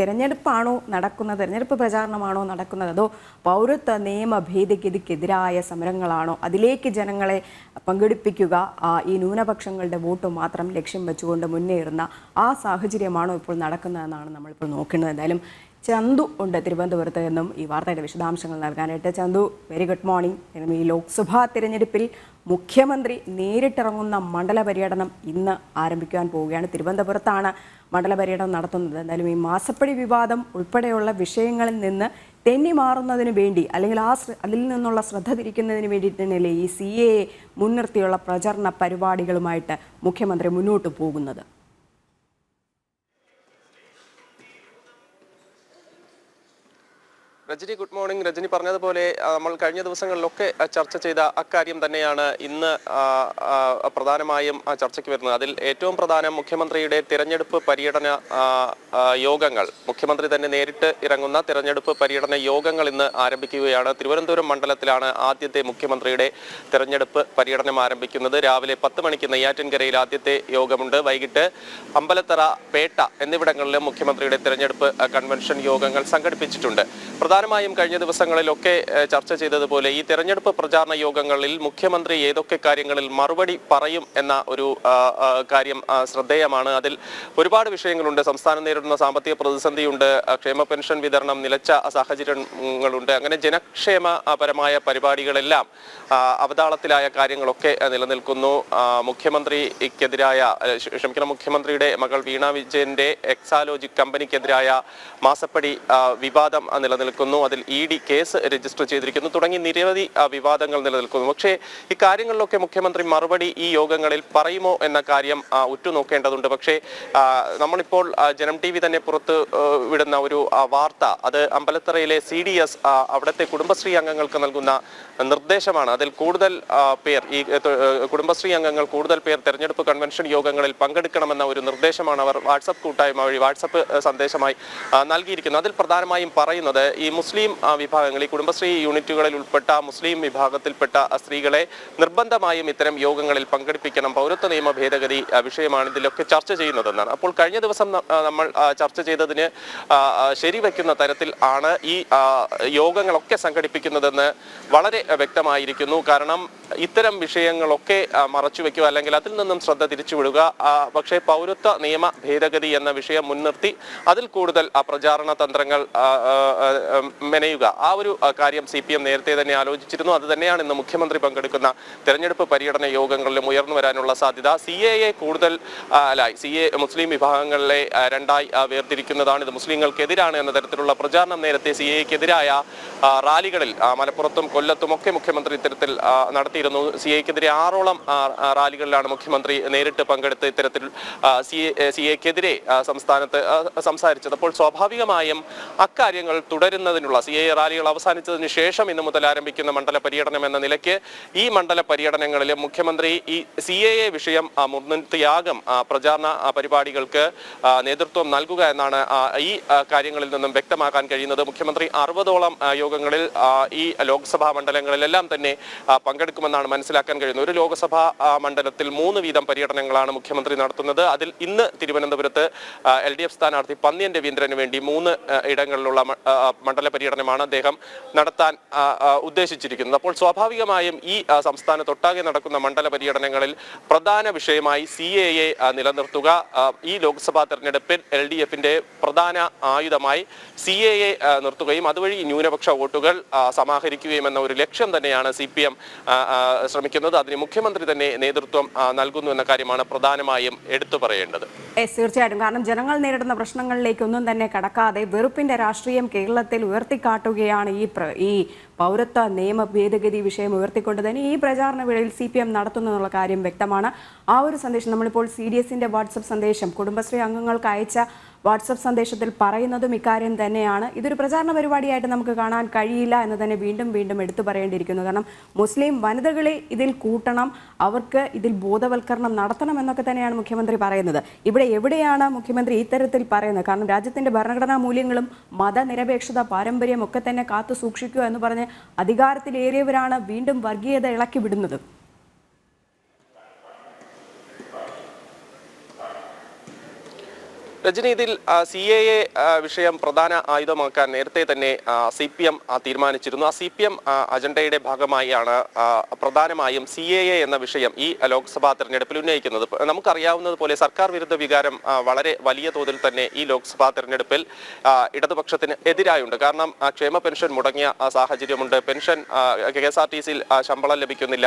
തിരഞ്ഞെടുപ്പാണോ നടക്കുന്നത്? തിരഞ്ഞെടുപ്പ് പ്രചാരണമാണോ നടക്കുന്നത്? അതോ പൗരത്വ നിയമ ഭേദഗതിക്കെതിരായ സമരങ്ങളാണോ? അതിലേക്ക് ജനങ്ങളെ പങ്കെടുപ്പിക്കുക ഈ ന്യൂനപക്ഷങ്ങളുടെ വോട്ട് മാത്രം ലക്ഷ്യം വെച്ചുകൊണ്ട് മുന്നേറുന്ന ആ സാഹചര്യമാണോ ഇപ്പോൾ നടക്കുന്നതെന്നാണ് നമ്മളിപ്പോൾ നോക്കുന്നത്. എന്തായാലും ചന്തു ഉണ്ട് തിരുവനന്തപുരത്ത് എന്നും ഈ വാർത്തയുടെ വിശദാംശങ്ങൾ നൽകാനായിട്ട്. ചന്തു വെരി ഗുഡ് മോർണിംഗ് ഈ ലോക്സഭാ തിരഞ്ഞെടുപ്പിൽ മുഖ്യമന്ത്രി നേരിട്ടിറങ്ങുന്ന മണ്ഡല പര്യടനം ഇന്ന് ആരംഭിക്കുവാൻ പോവുകയാണ്. തിരുവനന്തപുരത്താണ് മണ്ഡല പര്യടനം നടത്തുന്നത്. എന്തായാലും ഈ മാസപ്പടി വിവാദം ഉൾപ്പെടെയുള്ള വിഷയങ്ങളിൽ നിന്ന് തെന്നി മാറുന്നതിന് വേണ്ടി അല്ലെങ്കിൽ ആ അതിൽ നിന്നുള്ള ശ്രദ്ധ തിരിക്കുന്നതിന് വേണ്ടിയിട്ട് തന്നെയല്ലേ ഈ സി എ മുൻനിർത്തിയുള്ള പ്രചരണ പരിപാടികളുമായിട്ട് മുഖ്യമന്ത്രി മുന്നോട്ട് പോകുന്നത്? Rajani good morning. രജനി പറഞ്ഞതുപോലെ നമ്മൾ കഴിഞ്ഞ ദിവസങ്ങളിലൊക്കെ ചർച്ച ചെയ്ത അക്കാര്യം തന്നെയാണ് ഇന്ന് പ്രധാനമായും ചർച്ചയ്ക്ക് വരുന്നത്. അതിൽ ഏറ്റവും പ്രധാനം മുഖ്യമന്ത്രിയുടെ തിരഞ്ഞെടുപ്പ് പര്യടന യോഗങ്ങൾ. മുഖ്യമന്ത്രി തന്നെ നേരിട്ട് ഇറങ്ങുന്ന തിരഞ്ഞെടുപ്പ് പര്യടന യോഗങ്ങൾ ഇന്ന് ആരംഭിക്കുകയാണ്. തിരുവനന്തപുരം മണ്ഡലത്തിലാണ് ആദ്യത്തെ മുഖ്യമന്ത്രിയുടെ തിരഞ്ഞെടുപ്പ് പര്യടനം ആരംഭിക്കുന്നത്. രാവിലെ പത്ത് മണിക്ക് നെയ്യാറ്റിൻകരയിൽ ആദ്യത്തെ യോഗമുണ്ട്. വൈകിട്ട് അമ്പലത്തറ പേട്ട എന്നിവിടങ്ങളിലും മുഖ്യമന്ത്രിയുടെ തിരഞ്ഞെടുപ്പ് കൺവെൻഷൻ യോഗങ്ങൾ സംഘടിപ്പിച്ചിട്ടുണ്ട്. പ്രധാനമായും കഴിഞ്ഞ ദിവസങ്ങളിലൊക്കെ ചർച്ച ചെയ്തതുപോലെ ഈ തെരഞ്ഞെടുപ്പ് പ്രചാരണ യോഗങ്ങളിൽ മുഖ്യമന്ത്രി ഏതൊക്കെ കാര്യങ്ങളിൽ മറുപടി പറയും എന്ന ഒരു കാര്യം ശ്രദ്ധേയമാണ്. അതിൽ ഒരുപാട് വിഷയങ്ങളുണ്ട്. സംസ്ഥാനം നേരിടുന്ന സാമ്പത്തിക പ്രതിസന്ധിയുണ്ട്. ക്ഷേമ പെൻഷൻ വിതരണം നിലച്ച സാഹചര്യങ്ങളുണ്ട്. അങ്ങനെ ജനക്ഷേമപരമായ പരിപാടികളെല്ലാം അവതാളത്തിലായ കാര്യങ്ങളൊക്കെ നിലനിൽക്കുന്നു. മുഖ്യമന്ത്രിക്കെതിരായ ക്ഷമിക്കണം മുഖ്യമന്ത്രിയുടെ മകൾ വീണ വിജയന്റെ എക്സാലോജിക് കമ്പനിക്കെതിരായ മാസപ്പടി വിവാദം ആ, നിലനിൽക്കുന്നു. അതിൽ ഇ ഡി കേസ് രജിസ്റ്റർ ചെയ്തിരിക്കുന്നു. തുടങ്ങി നിരവധി വിവാദങ്ങൾ നിലനിൽക്കുന്നു. പക്ഷേ ഇക്കാര്യങ്ങളിലൊക്കെ കാര്യങ്ങളിലൊക്കെ മുഖ്യമന്ത്രി മറുപടി ഈ യോഗങ്ങളിൽ പറയുമോ എന്ന കാര്യം ഉറ്റുനോക്കേണ്ടതുണ്ട്. പക്ഷേ നമ്മളിപ്പോൾ ജനം ടി വി തന്നെ പുറത്ത് വിടുന്ന ഒരു വാർത്ത അത് അമ്പലത്തറയിലെ സി ഡി എസ് അവിടുത്തെ കുടുംബശ്രീ അംഗങ്ങൾക്ക് നൽകുന്ന നിർദ്ദേശമാണ്. അതിൽ കൂടുതൽ പേർ ഈ കുടുംബശ്രീ അംഗങ്ങൾ കൂടുതൽ പേർ തെരഞ്ഞെടുപ്പ് കൺവെൻഷൻ യോഗങ്ങളിൽ പങ്കെടുക്കണമെന്ന ഒരു നിർദ്ദേശമാണ് അവർ വാട്സപ്പ് കൂട്ടായ്മ വഴി വാട്സപ്പ് സന്ദേശമായി നൽകിയിരിക്കുന്നത് അതിൽ പ്രധാനമായും പറയുന്നത് ഈ മുസ്ലിം വിഭാഗങ്ങളിൽ കുടുംബശ്രീ യൂണിറ്റുകളിൽ ഉൾപ്പെട്ട മുസ്ലിം വിഭാഗത്തിൽപ്പെട്ട സ്ത്രീകളെ നിർബന്ധമായും ഇത്തരം യോഗങ്ങളിൽ പങ്കെടുപ്പിക്കണം. പൗരത്വ നിയമ ഭേദഗതി വിഷയമാണ് ഇതിലൊക്കെ ചർച്ച ചെയ്യുന്നതെന്നാണ്. അപ്പോൾ കഴിഞ്ഞ ദിവസം നമ്മൾ ചർച്ച ചെയ്തതിന് ശരിവെക്കുന്ന തരത്തിൽ ആണ് ഈ യോഗങ്ങളൊക്കെ സംഘടിപ്പിക്കുന്നതെന്ന് വളരെ വ്യക്തമായിരിക്കുന്നു. കാരണം ഇത്തരം വിഷയങ്ങളൊക്കെ മറച്ചു മറച്ചുവെക്കുക അല്ലെങ്കിൽ അതിൽ നിന്നും ശ്രദ്ധ തിരിച്ചുവിടുക പക്ഷേ പൗരത്വ നിയമ ഭേദഗതി എന്ന വിഷയം മുൻനിർത്തി അതിൽ കൂടുതൽ പ്രചാരണ തന്ത്രങ്ങൾ മെനയുക. ആ ഒരു കാര്യം സി പി എം നേരത്തെ തന്നെ ആലോചിച്ചിരുന്നു. അത് തന്നെയാണ് ഇന്ന് മുഖ്യമന്ത്രി പങ്കെടുക്കുന്ന തെരഞ്ഞെടുപ്പ് പര്യടന യോഗങ്ങളിലും ഉയർന്നു വരാനുള്ള സാധ്യത. സി എ കൂടുതൽ ആ, അല്ല സി എ മുസ്ലിം വിഭാഗങ്ങളിലെ രണ്ടായി വേർതിരിക്കുന്നതാണ് ഇത്. മുസ്ലിങ്ങൾക്കെതിരാണ് എന്ന തരത്തിലുള്ള പ്രചാരണം നേരത്തെ സി എക്കെതിരായ റാലികളിൽ മലപ്പുറത്തും കൊല്ലത്തും ഒക്കെ മുഖ്യമന്ത്രി ഇത്തരത്തിൽ നടത്തിയിരുന്നു. സി എക്കെതിരെ ആറോളം റാലികളിലാണ് മുഖ്യമന്ത്രി നേരിട്ട് പങ്കെടുത്ത് ഇത്തരത്തിൽ സി എ സി എക്കെതിരെ സംസ്ഥാനത്ത് സംസാരിച്ചത്. അപ്പോൾ സ്വാഭാവികമായും അക്കാര്യങ്ങൾ തുടരുന്നതിനുള്ള സി ഐ റാലികൾ അവസാനിച്ചതിന് ശേഷം ഇന്ന് മുതൽ ആരംഭിക്കുന്ന മണ്ഡല പര്യടനം എന്ന നിലയ്ക്ക് ഈ മണ്ഡല പര്യടനങ്ങളിൽ മുഖ്യമന്ത്രി ഈ സി എ എ വിഷയം മുൻനിർത്തിയാകും. പ്രചാരണ പരിപാടികൾക്ക് നേതൃത്വം നൽകുക എന്നാണ് ഈ കാര്യങ്ങളിൽ നിന്നും വ്യക്തമാക്കാൻ കഴിയുന്നത്. മുഖ്യമന്ത്രി അറുപതോളം യോഗങ്ങളിൽ ഈ ലോക്സഭാ മണ്ഡലങ്ങളിലെല്ലാം തന്നെ പങ്കെടുക്കുമെന്നാണ് മനസ്സിലാക്കാൻ കഴിയുന്നത്. ഒരു ലോക്സഭാ മണ്ഡലത്തിൽ മൂന്ന് വീതം പര്യടനങ്ങളാണ് മുഖ്യമന്ത്രി നടത്തുന്നത്. അതിൽ ഇന്ന് തിരുവനന്തപുരത്ത് എൽ ഡി എഫ് സ്ഥാനാർത്ഥി പന്ന്യൻ രവീന്ദ്രന് വേണ്ടി മൂന്ന് ഇടങ്ങളിലുള്ള മ- ആ, പര്യടനമാണ് അദ്ദേഹം നടത്താൻ ഉദ്ദേശിച്ചിരിക്കുന്നത്. അപ്പോൾ സ്വാഭാവികമായും ഈ സംസ്ഥാനത്തൊട്ടാകെ നടക്കുന്ന മണ്ഡല പര്യടനങ്ങളിൽ പ്രധാന വിഷയമായി സി എ എ നിലനിർത്തുക ഈ ലോക്സഭാ തെരഞ്ഞെടുപ്പിൽ എൽ ഡി എഫിന്റെ പ്രധാന ആയുധമായി സി എ എ നിർത്തുകയും അതുവഴി ന്യൂനപക്ഷ വോട്ടുകൾ സമാഹരിക്കുകയും എന്ന ഒരു ലക്ഷ്യം തന്നെയാണ് സി പി എം ശ്രമിക്കുന്നത്. അതിന് മുഖ്യമന്ത്രി തന്നെ നേതൃത്വം നൽകുന്നു എന്ന കാര്യമാണ് പ്രധാനമായും എടുത്തു പറയേണ്ടത്. തീർച്ചയായിട്ടും. കാരണം ജനങ്ങൾ നേരിടുന്ന പ്രശ്നങ്ങളിലേക്കൊന്നും തന്നെ കടക്കാതെ വെറുപ്പിന്റെ രാഷ്ട്രീയം കേരളത്തിൽ ഉയർത്തിക്കാട്ടുകയാണ് ഈ ഈ പൗരത്വ നിയമ ഭേദഗതി വിഷയം ഉയർത്തിക്കൊണ്ട് തന്നെ ഈ പ്രചാരണ വേളയിൽ സി പി എം നടത്തുന്നു എന്നുള്ള കാര്യം വ്യക്തമാണ്. ആ ഒരു സന്ദേശം നമ്മളിപ്പോൾ സി ഡി എസിന്റെ വാട്സപ്പ് സന്ദേശം കുടുംബശ്രീ അംഗങ്ങൾക്ക് അയച്ച വാട്സപ്പ് സന്ദേശത്തിൽ പറയുന്നതും ഇക്കാര്യം തന്നെയാണ്. ഇതൊരു പ്രചാരണ പരിപാടിയായിട്ട് നമുക്ക് കാണാൻ കഴിയില്ല എന്ന് തന്നെ വീണ്ടും വീണ്ടും എടുത്തു പറയേണ്ടിയിരിക്കുന്നു. കാരണം മുസ്ലിം വനിതകളെ ഇതിൽ കൂട്ടണം അവർക്ക് ഇതിൽ ബോധവൽക്കരണം നടത്തണം എന്നൊക്കെ തന്നെയാണ് മുഖ്യമന്ത്രി പറയുന്നത്. ഇവിടെ എവിടെയാണ് മുഖ്യമന്ത്രി ഇത്തരത്തിൽ പറയുന്നത്? കാരണം രാജ്യത്തിന്റെ ഭരണഘടനാ മൂല്യങ്ങളും മതനിരപേക്ഷത പാരമ്പര്യം ഒക്കെ തന്നെ കാത്തു സൂക്ഷിക്കുക എന്ന് പറഞ്ഞ് അധികാരത്തിലേറിയവരാണ് വീണ്ടും വർഗീയത ഇളക്കി വിടുന്നത്. രജനി ഇതിൽ സി എ എ വിഷയം പ്രധാന ആയുധമാക്കാൻ നേരത്തെ തന്നെ സി പി എം തീരുമാനിച്ചിരുന്നു. ആ സി പി എം അജണ്ടയുടെ ഭാഗമായാണ് പ്രധാനമായും സി എ എ എന്ന വിഷയം ഈ ലോക്സഭാ തെരഞ്ഞെടുപ്പിൽ ഉന്നയിക്കുന്നത്. നമുക്കറിയാവുന്നത് പോലെ സർക്കാർ വിരുദ്ധ വികാരം വളരെ വലിയ തോതിൽ തന്നെ ഈ ലോക്സഭാ തെരഞ്ഞെടുപ്പിൽ ഇടതുപക്ഷത്തിന് എതിരായുണ്ട്. കാരണം ക്ഷേമ പെൻഷൻ മുടങ്ങിയ സാഹചര്യമുണ്ട്. Pension K S R T സിയിൽ ശമ്പളം ലഭിക്കുന്നില്ല.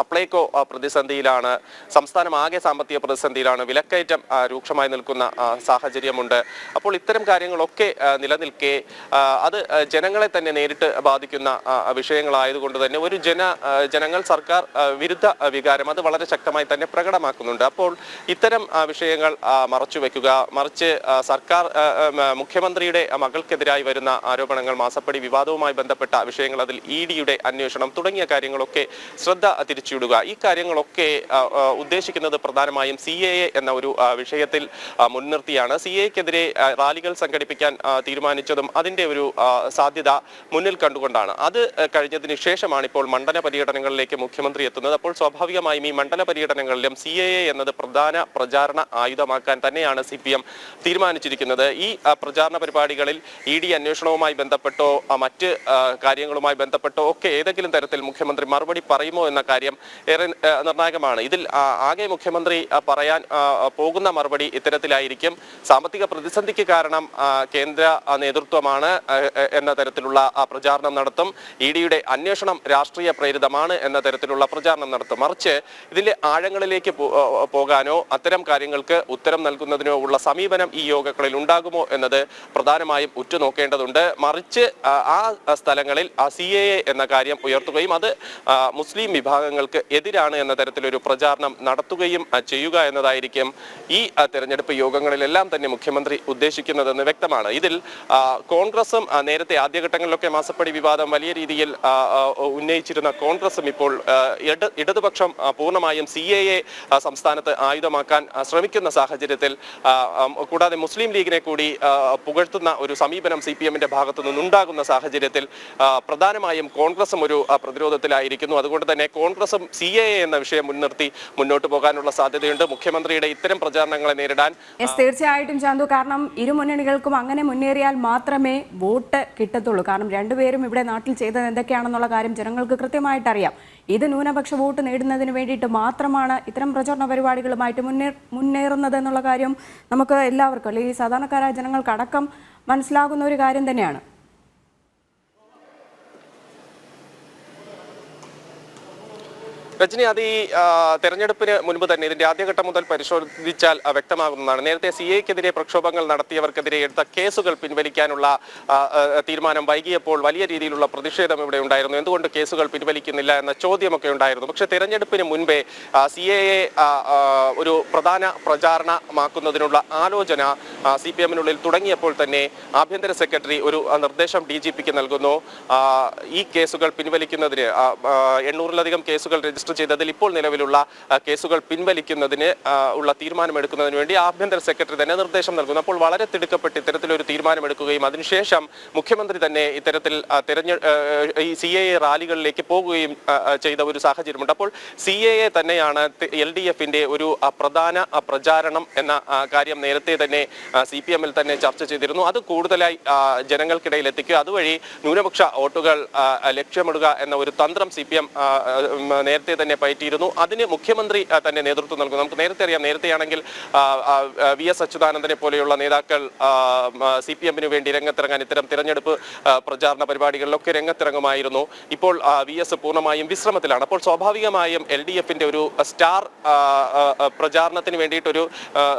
സപ്ലൈകോ പ്രതിസന്ധിയിലാണ് സംസ്ഥാനം ആകെ സാമ്പത്തിക പ്രതിസന്ധിയിലാണ്. വിലക്കയറ്റം ആ, രൂക്ഷമായി നിൽക്കുന്ന സാഹചര്യമുണ്ട്. അപ്പോൾ ഇത്തരം കാര്യങ്ങളൊക്കെ നിലനിൽക്കെ അത് ജനങ്ങളെ തന്നെ നേരിട്ട് ബാധിക്കുന്ന വിഷയങ്ങളായതുകൊണ്ട് തന്നെ ഒരു ജന ജനങ്ങൾ സർക്കാർ വിരുദ്ധ വികാരം അത് വളരെ ശക്തമായി തന്നെ പ്രകടമാക്കുന്നുണ്ട്. അപ്പോൾ ഇത്തരം വിഷയങ്ങൾ മറച്ചു വെക്കുക മറിച്ച് സർക്കാർ മുഖ്യമന്ത്രിയുടെ മകൾക്കെതിരായി വരുന്ന ആരോപണങ്ങൾ മാസപ്പടി വിവാദവുമായി ബന്ധപ്പെട്ട വിഷയങ്ങൾ അതിൽ ഇ ഡിയുടെ അന്വേഷണം തുടങ്ങിയ കാര്യങ്ങളൊക്കെ ശ്രദ്ധ തിരിച്ചുവിടുക ഈ കാര്യങ്ങളൊക്കെ ഉദ്ദേശിക്കുന്നത് പ്രധാനമായും സി എന്ന ഒരു വിഷയത്തിൽ മുൻനിർത്തിയാണ്. സി എക്കെതിരെ റാലികൾ സംഘടിപ്പിക്കാൻ തീരുമാനിച്ചതും അതിന്റെ ഒരു സാധ്യത മുന്നിൽ കണ്ടുകൊണ്ടാണ്. അത് കഴിഞ്ഞതിന് ശേഷമാണ് ഇപ്പോൾ മണ്ഡല പര്യടനങ്ങളിലേക്ക് മുഖ്യമന്ത്രി എത്തുന്നത്. അപ്പോൾ സ്വാഭാവികമായും ഈ മണ്ഡല പര്യടനങ്ങളിലും സി എ എന്നത് പ്രധാന പ്രചാരണ ആയുധമാക്കാൻ തന്നെയാണ് സി പി എം തീരുമാനിച്ചിരിക്കുന്നത്. ഈ പ്രചാരണ പരിപാടികളിൽ ഇ ഡി അന്വേഷണവുമായി ബന്ധപ്പെട്ടോ മറ്റ് കാര്യങ്ങളുമായി ബന്ധപ്പെട്ടോ ഒക്കെ ഏതെങ്കിലും തരത്തിൽ മുഖ്യമന്ത്രി മറുപടി പറയുമോ എന്ന കാര്യം ഏറെ നിർണായകമാണ്. ഇതിൽ ആകെ മുഖ്യമന്ത്രി പറയാൻ പോകുന്ന മറുപടി ഇത്തരത്തിലായിരിക്കും. സാമ്പത്തിക പ്രതിസന്ധിക്ക് കാരണം കേന്ദ്ര നേതൃത്വമാണ് എന്ന തരത്തിലുള്ള പ്രചാരണം നടത്തും. ഇ ഡിയുടെ അന്വേഷണം രാഷ്ട്രീയ പ്രേരിതമാണ് എന്ന തരത്തിലുള്ള പ്രചാരണം നടത്തും. മറിച്ച് ഇതിന്റെ ആഴങ്ങളിലേക്ക് പോകാനോ അത്തരം കാര്യങ്ങൾക്ക് ഉത്തരം നൽകുന്നതിനോ ഉള്ള സമീപനം ഈ യോഗങ്ങളിൽ ഉണ്ടാകുമോ എന്നത് പ്രധാനമായും ഉറ്റുനോക്കേണ്ടതുണ്ട്. മറിച്ച് ആ, സ്ഥലങ്ങളിൽ ആ സി എ എന്ന കാര്യം ഉയർത്തുകയും അത് മുസ്ലിം വിഭാഗങ്ങൾക്ക് എതിരാണ് എന്ന തരത്തിലൊരു പ്രചാരണം നടത്തുകയും ചെയ്യുക എന്നതായിരിക്കും ഈ തെരഞ്ഞെടുപ്പ് യോഗങ്ങളിലെല്ലാം തന്നെ മുഖ്യമന്ത്രി ഉദ്ദേശിക്കുന്നതെന്ന് വ്യക്തമാണ്. ഇതിൽ കോൺഗ്രസും നേരത്തെ ആദ്യഘട്ടങ്ങളിലൊക്കെ മാസപ്പടി വിവാദം വലിയ രീതിയിൽ ഉന്നയിച്ചിരുന്ന കോൺഗ്രസും ഇപ്പോൾ ഇടതുപക്ഷം പൂർണമായും സി എ എ സംസ്ഥാനത്ത് ആയുധമാക്കാൻ ശ്രമിക്കുന്ന സാഹചര്യത്തിൽ കൂടാതെ മുസ്ലിം ലീഗിനെ കൂടി പുകഴ്ത്തുന്ന ഒരു സമീപനം സി പി എമ്മിന്റെ ഭാഗത്തു നിന്നുണ്ടാകുന്ന സാഹചര്യത്തിൽ പ്രധാനമായും കോൺഗ്രസും ഒരു പ്രതിരോധത്തിലായിരിക്കുന്നു. അതുകൊണ്ട് തന്നെ കോൺഗ്രസും സി എ എന്ന വിഷയം മുൻനിർത്തി മുന്നോട്ട് പോകാനുള്ള സാധ്യതയുണ്ട്. മുഖ്യമന്ത്രിയുടെ ഇത്തരം പ്രചാരണങ്ങളെ നേരിടാൻ തീർച്ചയായിട്ടും ചാന്തു. കാരണം ഇരു മുന്നണികൾക്കും അങ്ങനെ മുന്നേറിയാൽ മാത്രമേ വോട്ട് കിട്ടത്തുള്ളൂ. കാരണം രണ്ടുപേരും ഇവിടെ നാട്ടിൽ ചെയ്തത് എന്തൊക്കെയാണെന്നുള്ള കാര്യം ജനങ്ങൾക്ക് കൃത്യമായിട്ട് അറിയാം ഇത് ന്യൂനപക്ഷ വോട്ട് നേടുന്നതിന് വേണ്ടിയിട്ട് മാത്രമാണ് ഇത്തരം പ്രചരണ പരിപാടികളുമായിട്ട് മുന്നേ മുന്നേറുന്നത് എന്നുള്ള കാര്യം നമുക്ക് എല്ലാവർക്കും അല്ലെങ്കിൽ സാധാരണക്കാരായ ജനങ്ങൾക്കടക്കം മനസ്സിലാകുന്ന ഒരു കാര്യം തന്നെയാണ്. രജനി അത് ഈ തെരഞ്ഞെടുപ്പിന് മുൻപ് തന്നെ ഇതിന്റെ ആദ്യഘട്ടം മുതൽ പരിശോധിച്ചാൽ വ്യക്തമാകുന്നതാണ്. നേരത്തെ സി എക്കെതിരെ പ്രക്ഷോഭങ്ങൾ നടത്തിയവർക്കെതിരെ എടുത്ത കേസുകൾ പിൻവലിക്കാനുള്ള തീരുമാനം വൈകിയപ്പോൾ വലിയ രീതിയിലുള്ള പ്രതിഷേധം ഇവിടെ ഉണ്ടായിരുന്നു. എന്തുകൊണ്ട് കേസുകൾ പിൻവലിക്കുന്നില്ല എന്ന ചോദ്യമൊക്കെ ഉണ്ടായിരുന്നു. പക്ഷേ തെരഞ്ഞെടുപ്പിന് മുൻപേ സി എ ഒരു പ്രധാന പ്രചാരണമാക്കുന്നതിനുള്ള ആലോചന സി പി എമ്മിനുള്ളിൽ തുടങ്ങിയപ്പോൾ തന്നെ ആഭ്യന്തര സെക്രട്ടറി ഒരു നിർദ്ദേശം ഡി ജി പിക്ക് നൽകുന്നു. ഈ കേസുകൾ പിൻവലിക്കുന്നതിന് എണ്ണൂറിലധികം കേസുകൾ രജിസ്റ്റർ ചെയ്തതിൽ ഇപ്പോൾ നിലവിലുള്ള കേസുകൾ പിൻവലിക്കുന്നതിന് ഉള്ള തീരുമാനമെടുക്കുന്നതിന് വേണ്ടി ആഭ്യന്തര സെക്രട്ടറി തന്നെ നിർദ്ദേശം നൽകുന്നു. അപ്പോൾ വളരെ തിടുക്കപ്പെട്ട് ഇത്തരത്തിലൊരു തീരുമാനമെടുക്കുകയും അതിനുശേഷം മുഖ്യമന്ത്രി തന്നെ ഇത്തരത്തിൽ തെരഞ്ഞ ഈ സി എ റാലികളിലേക്ക് പോകുകയും ചെയ്ത ഒരു സാഹചര്യമുണ്ട്. അപ്പോൾ സി എ തന്നെയാണ് എൽ ഡി എഫിന്റെ ഒരു പ്രധാന പ്രചാരണം എന്ന കാര്യം നേരത്തെ തന്നെ സി പി എമ്മിൽ തന്നെ ചർച്ച ചെയ്തിരുന്നു. അത് കൂടുതലായി ജനങ്ങൾക്കിടയിൽ എത്തിക്കുക. അതുവഴി ന്യൂനപക്ഷ വോട്ടുകൾ ലക്ഷ്യമിടുക എന്ന ഒരു തന്ത്രം സി പി എം നേരത്തെ തന്നെ പയറ്റിയിരുന്നു. അതിന് മുഖ്യമന്ത്രി തന്നെ നേതൃത്വം നൽകും. നമുക്ക് നേരത്തെ അറിയാം നേരത്തെയാണെങ്കിൽ വി എസ് അച്യുതാനന്ദനെ പോലെയുള്ള നേതാക്കൾ സി പി എമ്മിന് വേണ്ടി രംഗത്തിറങ്ങാൻ ഇത്തരം തിരഞ്ഞെടുപ്പ് പ്രചാരണ പരിപാടികളിലൊക്കെ രംഗത്തിറങ്ങുമായിരുന്നു. ഇപ്പോൾ വി എസ് പൂർണമായും വിശ്രമത്തിലാണ്. അപ്പോൾ സ്വാഭാവികമായും എൽ ഡി എഫിന്റെ ഒരു സ്റ്റാർ പ്രചാരണത്തിന് വേണ്ടിയിട്ടൊരു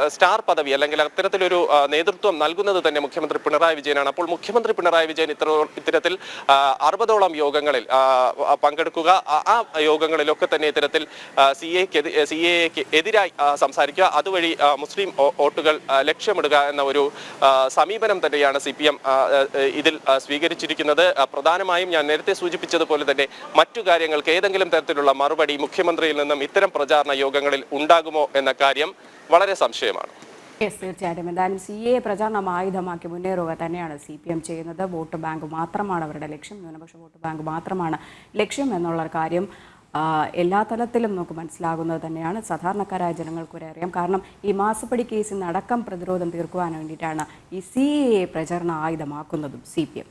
സ്റ്റാർ പദവി അല്ലെങ്കിൽ അത്തരത്തിലൊരു നേതൃത്വം നൽകുന്നത് തന്നെ മുഖ്യമന്ത്രി പിണറായി വിജയനാണ്. അപ്പോൾ മുഖ്യമന്ത്രി പിണറായി വിജയൻ ഇത്ര ഇത്തരത്തിൽ അറുപതോളം യോഗങ്ങളിൽ പങ്കെടുക്കുക ആ- ആ യോഗങ്ങളിലൊക്കെ തന്നെ ഇത്തരത്തിൽ സി എക്ക് സി എക്ക് എതിരായി സംസാരിക്കുക. അതുവഴി മുസ്ലിം വോട്ടുകൾ ലക്ഷ്യമിടുക എന്ന ഒരു സമീപനം തന്നെയാണ് സി പി എം ഇതിൽ സ്വീകരിച്ചിരിക്കുന്നത്. പ്രധാനമായും ഞാൻ നേരത്തെ സൂചിപ്പിച്ചതുപോലെ തന്നെ മറ്റു കാര്യങ്ങൾക്ക് ഏതെങ്കിലും തരത്തിലുള്ള മറുപടി മുഖ്യമന്ത്രിയിൽ നിന്നും ഇത്തരം പ്രചാരണ യോഗങ്ങളിൽ ഉണ്ടാകുമോ എന്ന കാര്യം വളരെ സംശയമാണ്. യെസ് തീർച്ചയായിട്ടും. എന്തായാലും സി എ പ്രചാരണം ആയുധമാക്കി മുന്നേറുക തന്നെയാണ് സി പി എം ചെയ്യുന്നത്. വോട്ട് ബാങ്ക് മാത്രമാണ് അവരുടെ ലക്ഷ്യം. ന്യൂനപക്ഷ വോട്ട് ബാങ്ക് മാത്രമാണ് ലക്ഷ്യം എന്നുള്ള കാര്യം എല്ലാ തലത്തിലും നമുക്ക് മനസ്സിലാകുന്നത് തന്നെയാണ്. സാധാരണക്കാരായ ജനങ്ങൾക്കൊരു അറിയാം. കാരണം ഈ മാസപ്പടി കേസിൽ അടക്കം പ്രതിരോധം തീർക്കുവാൻ വേണ്ടിയിട്ടാണ് ഈ സി എ പ്രചരണ ആയുധമാക്കുന്നതും സി പി എം.